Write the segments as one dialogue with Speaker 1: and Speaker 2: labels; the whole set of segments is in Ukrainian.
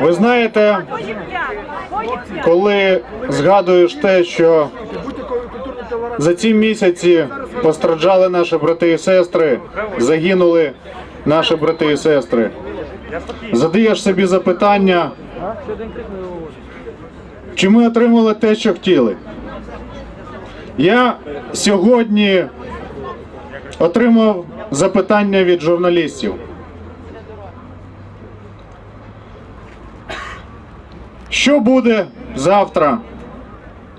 Speaker 1: Ви знаєте, коли згадуєш те, що за ці місяці постраждали наші брати і сестри, загинули наші брати і сестри, задаєш собі запитання, чи ми отримали те, що хотіли. Я сьогодні отримав запитання від журналістів. Що буде завтра?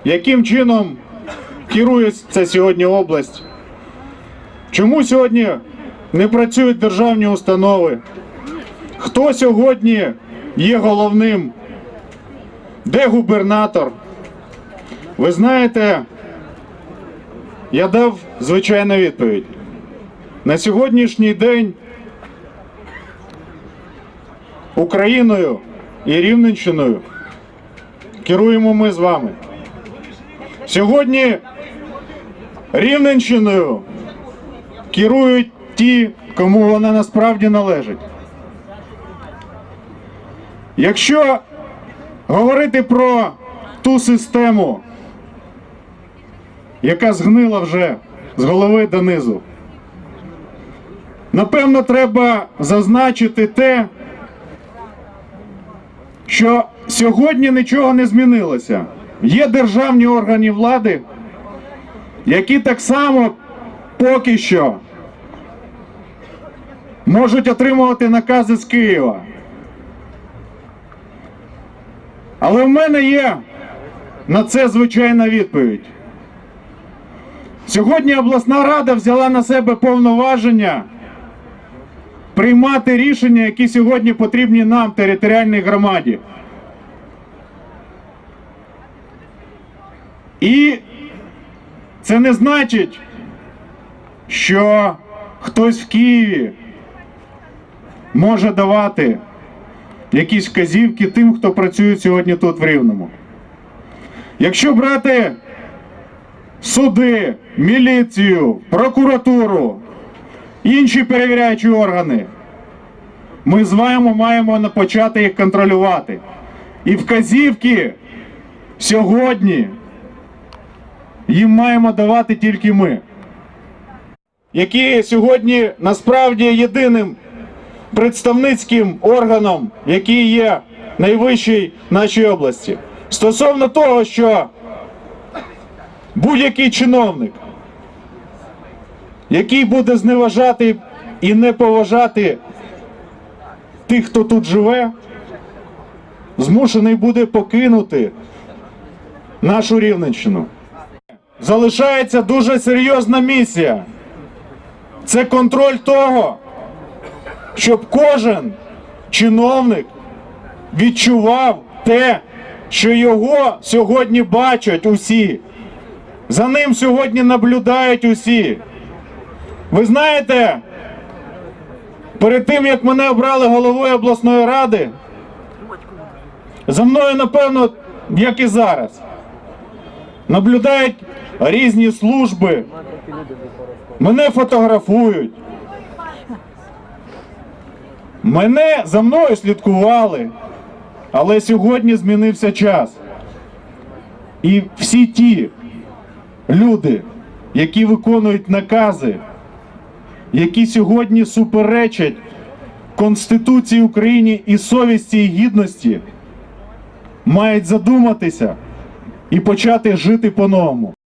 Speaker 1: Яким чином керується сьогодні область? Чому сьогодні не працюють державні установи? Хто сьогодні є головним? Де губернатор? Ви знаєте, я дав звичайну відповідь. На сьогоднішній день Україною і Рівненщиною керуємо ми з вами. Сьогодні Рівненщиною керують ті, кому вона насправді належить. Якщо говорити про ту систему, яка згнила вже з голови до низу, напевно, треба зазначити те, що сьогодні нічого не змінилося. Є державні органи влади, які так само поки що можуть отримувати накази з Києва. Але в мене є на це звичайна відповідь. Сьогодні обласна рада взяла на себе повноваження приймати рішення, які сьогодні потрібні нам, територіальній громаді. І це не значить, що хтось в Києві може давати якісь вказівки тим, хто працює сьогодні тут в Рівному. Якщо брати суди, міліцію, прокуратуру, інші перевіряючі органи, ми з вами маємо почати їх контролювати. І вказівки сьогодні їм маємо давати тільки ми, які сьогодні насправді єдиним представницьким органом, який є найвищий в нашій області. Стосовно того, що будь-який чиновник, який буде зневажати і не поважати тих, хто тут живе, змушений буде покинути нашу Рівненщину. Залишається дуже серйозна місія. Це контроль того, щоб кожен чиновник відчував те, що його сьогодні бачать усі. За ним сьогодні наблюдають усі. Ви знаєте, перед тим як мене обрали головою обласної ради, за мною, напевно, як і зараз, наблюдають різні служби, мене фотографують. Мене за мною слідкували, але сьогодні змінився час. І всі ті люди, які виконують накази, які сьогодні суперечать Конституції України і совісті і гідності, мають задуматися і почати жити по-новому.